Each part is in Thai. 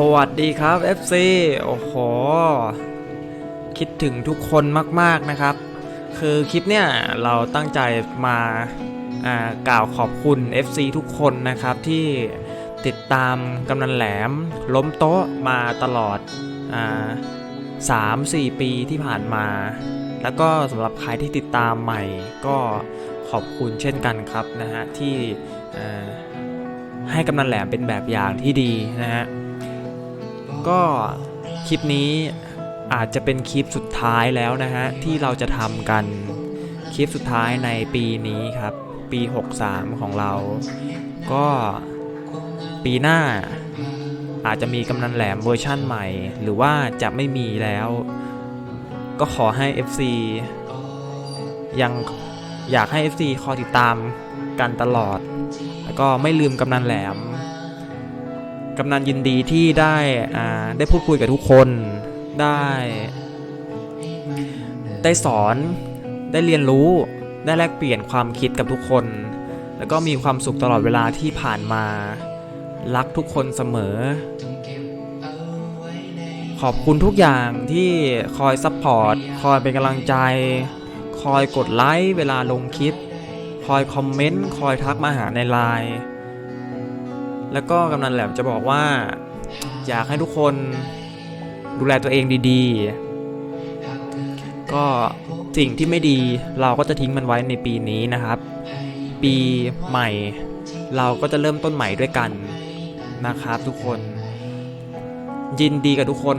สวัสดีครับ FC โอ้โห คิดถึงทุกคนมากๆนะครับ คือคลิปเนี่ยเราตั้งใจมาากล่าวขอบคุณ FC ทุกคนนะครับที่ติดตามกำนันแหลม ล้มโต๊ะมาตลอดอ่าสามสี่ปีที่ผ่านมา แล้วก็สำหรับใครที่ติดตามใหม่ ก็ขอบคุณเช่นกันครับนะฮะที่ให้กำนันแหลมเป็นแบบอย่างที่ดีนะฮะ ก็คลิปนี้อาจจะเป็นคลิปสุดท้ายแล้วนะฮะ ที่เราจะทำกันคลิปสุดท้ายในปีนี้ครับ ปี 63 ของเรา ก็ปีหน้าอาจจะมีกำนันแหลมเวอร์ชั่นใหม่ หรือว่าจะไม่มีแล้ว ก็ขอให้ FC ยังอยากให้ FC คอยติดตามกันตลอด แล้วก็ไม่ลืมกำนันแหลม กำนันยินดีที่ได้ได้พูดคุยกับทุกคนได้ ได้สอนได้เรียนรู้ได้แลกเปลี่ยนความคิดกับทุกคน แล้วก็มีความสุขตลอดเวลาที่ผ่านมา รักทุกคนเสมอ ขอบคุณทุกอย่างที่คอยซัพพอร์ตคอยเป็นกำลังใจ คอยกดไลค์เวลาลงคลิป คอยคอมเมนต์ คอยทักมาหาในไลน์ แล้วก็กำนันแหลมจะบอกว่า อยากให้ทุกคนดูแลตัวเองดีๆ ก็สิ่งที่ไม่ดีเราก็จะทิ้งมันไว้ในปีนี้นะครับ ปีใหม่ เราก็จะเริ่มต้นใหม่ด้วยกันนะครับทุกคน ยินดีกับทุกคน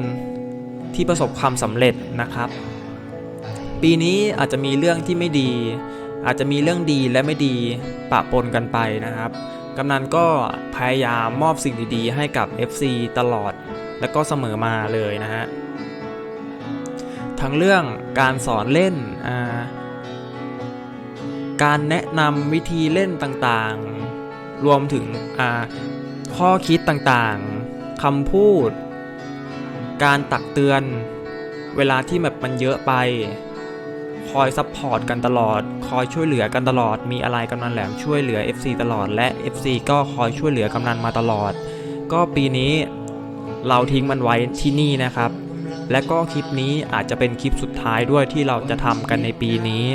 ที่ประสบความสำเร็จนะครับ ปีนี้อาจจะมีเรื่องที่ไม่ดี อาจจะมีเรื่องดีและไม่ดีปะปนกันไปนะครับ กำนันก็พยายามมอบสิ่งดีๆ ให้กับ FC ตลอด และก็เสมอมาเลยนะฮะ ทั้งเรื่องการสอนเล่นาการแนะนำวิธีเล่นต่างๆ รวมถึงข้อคิดต่างๆคำพูด การตักเตือน เวลาที่แบบมันเยอะไป คอยซัพพอร์ตกันตลอด คอยช่วยเหลือกันตลอด มีอะไรกำนันแหลมช่วยเหลือ FC ตลอด และ FC ก็คอยช่วยเหลือกำนันมาตลอด ก็ปีนี้เราทิ้งมันไว้ที่นี่นะครับ และก็คลิปนี้อาจจะเป็นคลิปสุดท้ายด้วยที่เราจะทำกันในปีนี้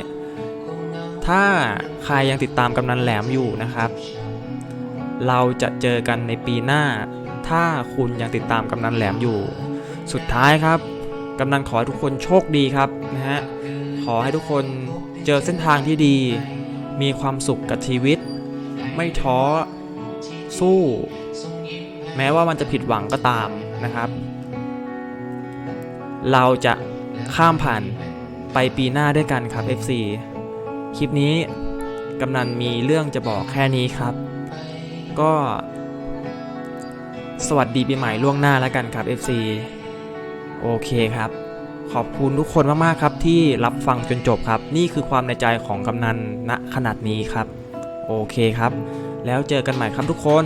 ถ้าใครยังติดตามกำนันแหลมอยู่นะครับ เราจะเจอกันในปีหน้า ถ้าคุณยังติดตามกำนันแหลมอยู่ สุดท้ายครับกำนันขอให้ทุกคนโชคดีครับนะฮะ ขอให้ทุกคนเจอเส้นทางที่ดี มีความสุขกับชีวิต ไม่ท้อ สู้ แม้ว่ามันจะผิดหวังก็ตามนะครับ เราจะข้ามผ่านไปปีหน้าด้วยกันครับ FC คลิปนี้กำนันมีเรื่องจะบอกแค่นี้ครับ ก็ สวัสดีปีใหม่ล่วงหน้าแล้วกันครับ FC โอเคครับ ขอบคุณทุกคนมากๆครับที่รับฟังจนจบครับ นี่คือความในใจของกำนันณขนาดนี้ครับ โอเคครับ แล้วเจอกันใหม่ครับทุกคน